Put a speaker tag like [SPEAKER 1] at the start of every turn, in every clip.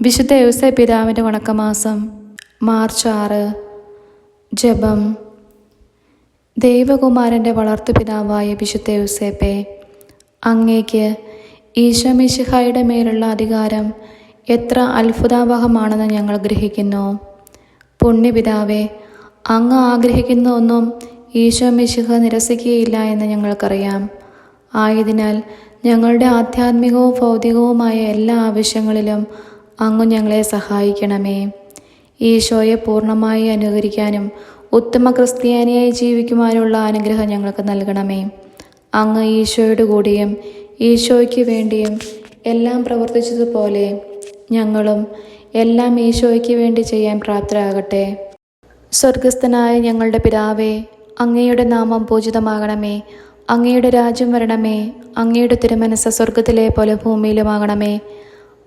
[SPEAKER 1] വിശുദ്ധ യൗസേ പിതാവിന്റെ വണക്കമാസം മാർച്ച് ആറ് ജപം. ദൈവകുമാരന്റെ വളർത്തു പിതാവായ വിശുദ്ധ യൗസേപ്പെ അങ്ങേക്ക് ഈശോമിശിഹായുടെ മേലുള്ള അധികാരം എത്ര അത്ഭുതാവഹമാണെന്ന് ഞങ്ങൾ ഗ്രഹിക്കുന്നു. പുണ്യപിതാവെ അങ്ങ് ആഗ്രഹിക്കുന്ന ഒന്നും ഈശോ മിശിഹ നിരസിക്കുകയില്ല എന്ന് ഞങ്ങൾക്കറിയാം. ആയതിനാൽ ഞങ്ങളുടെ ആധ്യാത്മികവും ഭൗതികവുമായ എല്ലാ ആവശ്യങ്ങളിലും അങ്ങ് ഞങ്ങളെ സഹായിക്കണമേ. ഈശോയെ പൂർണമായി അനുകരിക്കാനും ഉത്തമ ക്രിസ്ത്യാനിയായി ജീവിക്കുവാനുള്ള അനുഗ്രഹം ഞങ്ങൾക്ക് നൽകണമേ. അങ്ങ് ഈശോയുടെ കൂടിയും ഈശോയ്ക്ക് വേണ്ടിയും എല്ലാം പ്രവർത്തിച്ചതുപോലെ ഞങ്ങളും എല്ലാം ഈശോയ്ക്ക് വേണ്ടി ചെയ്യാൻ പ്രാപ്തരാകട്ടെ. സ്വർഗസ്ഥനായ ഞങ്ങളുടെ പിതാവേ അങ്ങയുടെ നാമം പൂജിതമാകണമേ. അങ്ങയുടെ രാജ്യം വരണമേ. അങ്ങയുടെ തിരുമനസ് സ്വർഗത്തിലെ പോലെ ഭൂമിയിലുമാകണമേ.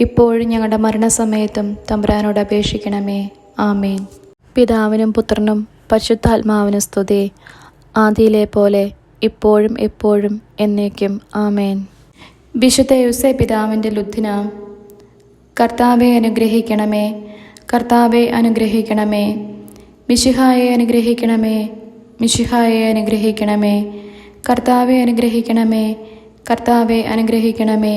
[SPEAKER 1] ഇപ്പോഴും ഞങ്ങളുടെ മരണസമയത്തും തമ്പുരാനോട് അപേക്ഷിക്കണമേ. ആമേൻ. പിതാവിനും പുത്രനും പരിശുദ്ധാത്മാവിനും സ്തുതി. ആദിയിലെ പോലെ ഇപ്പോഴും എപ്പോഴും എന്നേക്കും. ആമേൻ. വിശുദ്ധ യുസെ പിതാവിന്റെ ലുദ്ധിന കർത്താവെ അനുഗ്രഹിക്കണമേ കർത്താവെ അനുഗ്രഹിക്കണമേ മിശിഹായെ അനുഗ്രഹിക്കണമേ മിശിഹായെ അനുഗ്രഹിക്കണമേ കർത്താവെ അനുഗ്രഹിക്കണമേ കർത്താവെ അനുഗ്രഹിക്കണമേ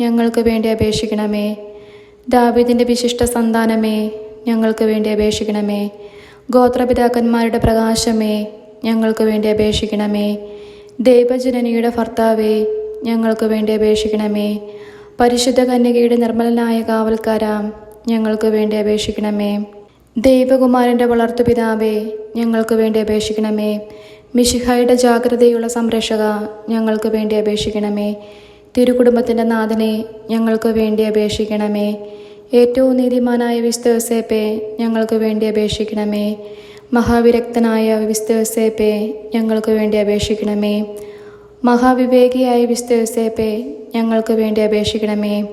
[SPEAKER 1] ഞങ്ങൾക്ക് വേണ്ടി അപേക്ഷിക്കണമേ. ദാവീദിന്റെ വിശിഷ്ട സന്താനമേ ഞങ്ങൾക്ക് വേണ്ടി അപേക്ഷിക്കണമേ. ഗോത്രപിതാക്കന്മാരുടെ പ്രകാശമേ ഞങ്ങൾക്ക് വേണ്ടി അപേക്ഷിക്കണമേ. ദൈവജനനിയുടെ ഭർത്താവേ ഞങ്ങൾക്ക് വേണ്ടി അപേക്ഷിക്കണമേ. പരിശുദ്ധ കന്യകയുടെ നിർമ്മലനായ കാവൽക്കാരാം ഞങ്ങൾക്ക് വേണ്ടി അപേക്ഷിക്കണമേ. ദൈവകുമാരന്റെ വളർത്തുപിതാവേ ഞങ്ങൾക്ക് വേണ്ടി അപേക്ഷിക്കണമേ. മിഷിഹായുടെ ജാഗ്രതയുള്ള സംരക്ഷക ഞങ്ങൾക്ക് വേണ്ടി അപേക്ഷിക്കണമേ. തിരുകുടുംബത്തിന്റെ നാഥനെ ഞങ്ങൾക്ക് വേണ്ടി അപേക്ഷിക്കണമേ. ഏറ്റവും നീതിമാനായ വിസ്തവസേപ്പെ ഞങ്ങൾക്ക് വേണ്ടി അപേക്ഷിക്കണമേ. മഹാവിരക്തനായ വിസ്തവസേപ്പെ ഞങ്ങൾക്ക് വേണ്ടി അപേക്ഷിക്കണമേ. മഹാവിവേകിയായ വിസ്തവസേപ്പെ ഞങ്ങൾക്ക് വേണ്ടി അപേക്ഷിക്കണമേ.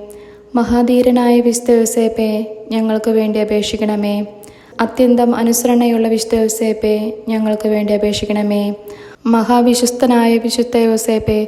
[SPEAKER 1] മഹാധീരനായ വിസ്തവസേപ്പെ ഞങ്ങൾക്ക് വേണ്ടി അപേക്ഷിക്കണമേ. അത്യന്തം അനുസരണയുള്ള വിശുദ്ധ ഞങ്ങൾക്ക് വേണ്ടി അപേക്ഷിക്കണമേ. മഹാവിശ്വസ്തനായ വിശുദ്ധ യോസേപ്പെ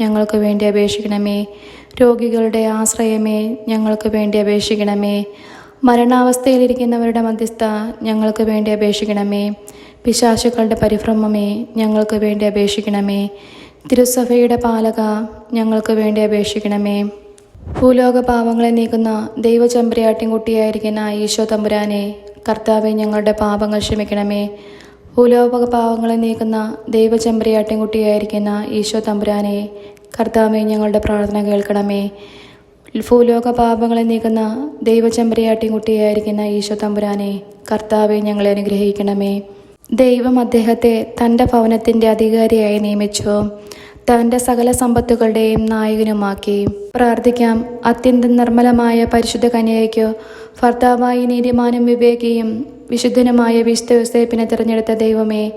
[SPEAKER 1] ഞങ്ങൾക്ക് വേണ്ടി അപേക്ഷിക്കണമേ. രോഗികളുടെ ആശ്രയമേ ഞങ്ങൾക്ക് വേണ്ടി അപേക്ഷിക്കണമേ. മരണാവസ്ഥയിലിരിക്കുന്നവരുടെ മധ്യസ്ഥ ഞങ്ങൾക്ക് വേണ്ടി അപേക്ഷിക്കണമേ. പിശാശുക്കളുടെ പരിഭ്രമമേ ഞങ്ങൾക്ക് വേണ്ടി അപേക്ഷിക്കണമേ. തിരുസഭയുടെ പാലക ഞങ്ങൾക്ക് വേണ്ടി അപേക്ഷിക്കണമേ. ഭൂലോക പാവങ്ങളെ നീക്കുന്ന ദൈവചമ്പരയാട്ടിൻകുട്ടിയായിരിക്കുന്ന ഈശോ തമ്പുരാനെ കർത്താവെ ഞങ്ങളുടെ പാപങ്ങൾ ക്ഷമിക്കണമേ. ഭൂലോക പാവങ്ങളെ നീക്കുന്ന ദൈവചെമ്പരിയാട്ടിൻകുട്ടിയായിരിക്കുന്ന ഈശോ തമ്പുരാനെ കർത്താവെ ഞങ്ങളുടെ പ്രാർത്ഥന കേൾക്കണമേ. ഭൂലോക പാപങ്ങളെ നീക്കുന്ന ദൈവചെമ്പരിയാട്ടിൻകുട്ടിയായിരിക്കുന്ന ഈശോ തമ്പുരാനെ കർത്താവെ ഞങ്ങളെ അനുഗ്രഹിക്കണമേ. ദൈവം അദ്ദേഹത്തെ തന്റെ ഭവനത്തിന്റെ അധികാരിയായി നിയമിച്ചു. തന്റെ സകല സമ്പത്തുകളുടെയും നായകനുമാക്കി. പ്രാർത്ഥിക്കാം അത്യന്തം നിർമ്മലമായ പരിശുദ്ധ കന്യകയ്ക്കോ ഭർത്താവായി നീതിമാനും വിവേകിയും വിശുദ്ധനുമായ വിശുദ്ധ യോസേപ്പിനെ തിരഞ്ഞെടുത്ത ദൈവമേ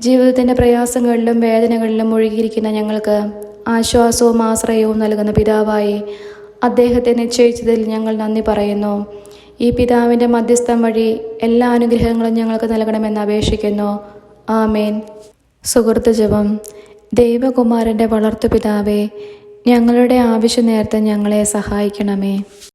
[SPEAKER 1] ജീവിതത്തിന്റെ പ്രയാസങ്ങളിലും വേദനകളിലും മുഴുകിയിരിക്കുന്ന ഞങ്ങൾക്ക് ആശ്വാസവും ആശ്രയവും നൽകുന്ന പിതാവായി അദ്ദേഹത്തെ നിശ്ചയിച്ചതിൽ ഞങ്ങൾ നന്ദി പറയുന്നു. ഈ പിതാവിന്റെ മധ്യസ്ഥം വഴി എല്ലാ അനുഗ്രഹങ്ങളും ഞങ്ങൾക്ക് നൽകണമെന്ന് അപേക്ഷിക്കുന്നു. ആമേൻ. സുഹൃത്ത് ജപം. ദൈവകുമാരന്റെ വളർത്തു പിതാവേ ഞങ്ങളുടെ ആവശ്യം നേരത്തെ ഞങ്ങളെ സഹായിക്കണമേ.